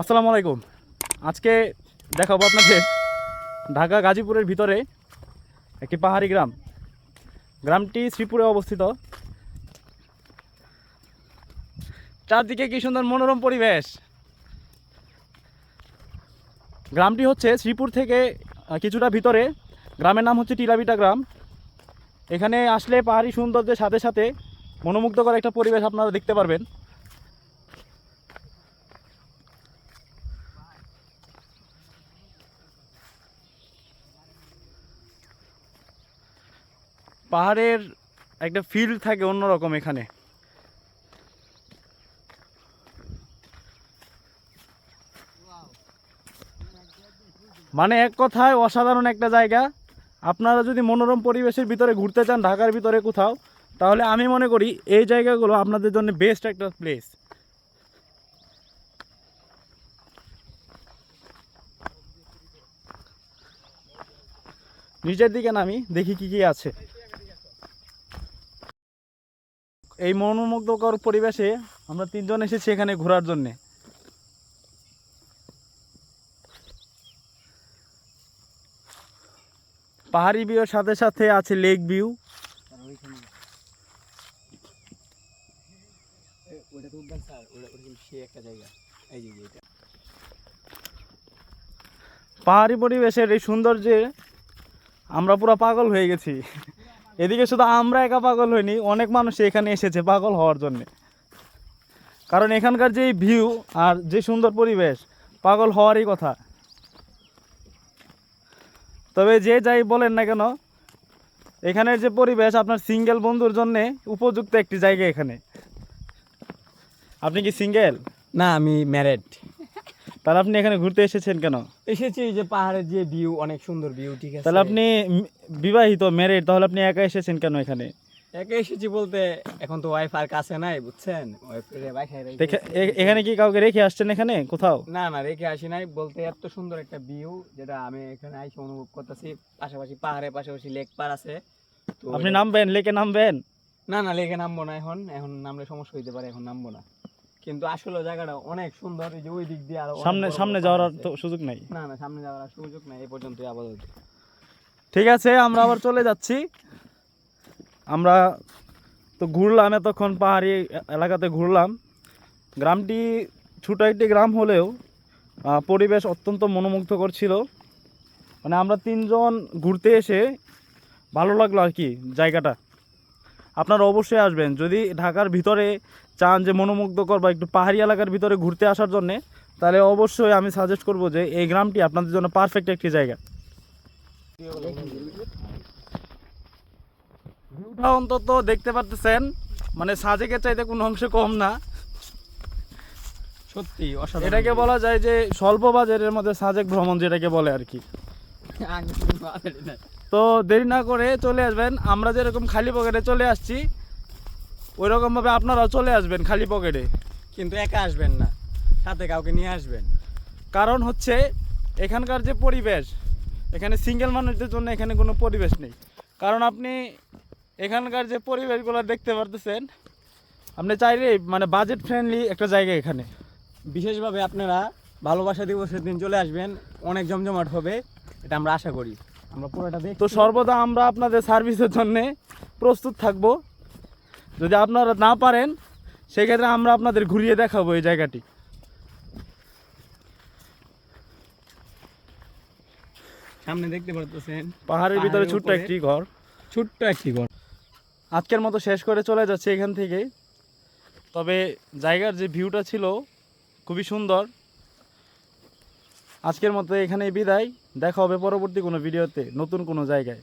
আসসালামু আলাইকুম। আজকে দেখাবো আপনাদের ঢাকা গাজীপুরের ভিতরে একটি পাহাড়ি গ্রাম। গ্রামটি শ্রীপুরে অবস্থিত। চারদিকে কি সুন্দর মনোরম পরিবেশ। গ্রামটি হচ্ছে শ্রীপুর থেকে কিছুটা ভিতরে। গ্রামের নাম হচ্ছে টিলাবিটা গ্রাম। এখানে আসলে পাহাড়ি সৌন্দর্যের সাথে সাথে মনোমুগ্ধকর একটা পরিবেশ আপনারা দেখতে পারবেন। পাহাড়ের একটা ফিল থাকে অন্যরকম এখানে। মানে এক কথায় অসাধারণ একটা জায়গা। আপনারা যদি মনোরম পরিবেশের ভিতরে ঘুরতে চান, ঢাকার ভিতরে কোথাও, তাহলে আমি মনে করি এই জায়গাগুলো আপনাদের জন্য বেস্ট একটা প্লেস নিচের দিকে নামি, দেখি কি কি আছে। এই মনোমুগ্ধকর পরিবেশে আমরা তিনজন এসেছি এখানে ঘোরার জন্যে। পাহাড়ি ভিউর সাথে সাথে আছে লেক ভিউ। পাহাড়ি পরিবেশের এই সৌন্দর্যে আমরা পুরো পাগল হয়ে গেছি। এদিকে শুধু আমরা একা পাগল হইনি, অনেক মানুষ এখানে এসেছে পাগল হওয়ার জন্যে। কারণ এখানকার যে ভিউ আর যে সুন্দর পরিবেশ, পাগল হওয়ারই কথা। তবে যে যাই বলেন না কেন, এখানের যে পরিবেশ আপনার সিঙ্গেল বন্ধুর জন্যে উপযুক্ত একটি জায়গা এখানে। আপনি কি সিঙ্গেল না, আমি ম্যারেড তাহলে আপনি এখানে ঘুরতে এসেছেন কেন? এসেছি যে পাহাড়ের যে ভিউ অনেক সুন্দর ভিউ ঠিক আছে। তাহলে আপনি বিবাহিত ম্যারিড তাহলে আপনি একা এসেছেন কেন এখানে? একে এসেছি বলতে এখন তো ওয়াইফ আর কাছে নাই বুঝছেন? এখানে কি কাউকে রেখে আসছেন এখানে কোথাও? না না রেখে আসি নাই। বলতে এত সুন্দর একটা ভিউ যেটা আমি এখানে আইসে অনুভব করতেছি। পাশাপাশি পাহাড়ে পাশাপাশি লেক পার আছে। আপনি নামবেন? লেকে নামবেন? না না লেকে নামবো না এখন। এখন নামলে সমস্যা হইতে পারে এখন নামবো না। কিন্তু আসলে জায়গাটা অনেক সুন্দর এই যে ওই দিক দিয়ে আরও সামনে সামনে যাওয়ার আর তো সুযোগ নাই। না না সামনে যাওয়ার আর সুযোগ নাই এই পর্যন্তই আপাতত। ঠিক আছে আমরা আবার চলে যাচ্ছি। আমরা তো ঘুরলাম এতক্ষণ পাহাড়ি এলাকাতে ঘুরলাম। গ্রামটি ছোটো একটি গ্রাম হলেও পরিবেশ অত্যন্ত মনোমুগ্ধকর ছিল। মানে আমরা তিনজন ঘুরতে এসে ভালো লাগল আর কি জায়গাটা। আপনারা অবশ্যই আসবেন। যদি ঢাকার ভিতরে চান যে মনোমুগ্ধকর বা একটু পাহাড়ি এলাকার ভিতরে ঘুরতে আসার জন্যে তাহলে অবশ্যই আমি সাজেস্ট করব যে এই গ্রামটি আপনাদের জন্য পারফেক্ট একটি জায়গা। ভিউটা অন্তত দেখতে পারতেছেন মানে সাজেকের চাইতে কোনো অংশে কম না। সত্যি এটাকে বলা যায় যে স্বল্প বাজারের মধ্যে সাজেক ভ্রমণ যেটাকে বলে আর কি। তো দেরি না করে চলে আসবেন। আমরা যেরকম খালি পকেটে চলে আসছি ওই রকমভাবে আপনারাও চলে আসবেন খালি পকেটে। কিন্তু একা আসবেন না সাথে কাউকে নিয়ে আসবেন। কারণ হচ্ছে এখানকার যে পরিবেশ এখানে সিঙ্গেল মানুষদের জন্য এখানে কোনো পরিবেশ নেই। কারণ আপনি এখানকার যে পরিবেশগুলো দেখতে পারতেছেন আপনি চাইলে মানে বাজেট ফ্রেন্ডলি একটা জায়গা এখানে। বিশেষভাবে আপনারা ভালোবাসা দিবসের দিন চলে আসবেন অনেক জমজমাট হবে এটা আমরা আশা করি। আমরা পুরোটা দেখি তো সর্বদা আমরা আপনাদের সার্ভিসের জন্যে প্রস্তুত থাকব। যদি আপনারা না পারেন সেক্ষেত্রে আমরা আপনাদের ঘুরিয়ে দেখাবো এই জায়গাটি। সামনে দেখতে পারতেছেন। পাহাড়ের ভিতরে ছোট্ট একটি ঘর। ছোট্ট একটি ঘর। আজকের মতো শেষ করে চলে যাচ্ছে এখান থেকে। তবে জায়গার যে ভিউটা ছিল খুবই সুন্দর। আজকের মতো এখানেই বিদায়। দেখা হবে পরবর্তী কোনো ভিডিওতে নতুন কোনো জায়গায়।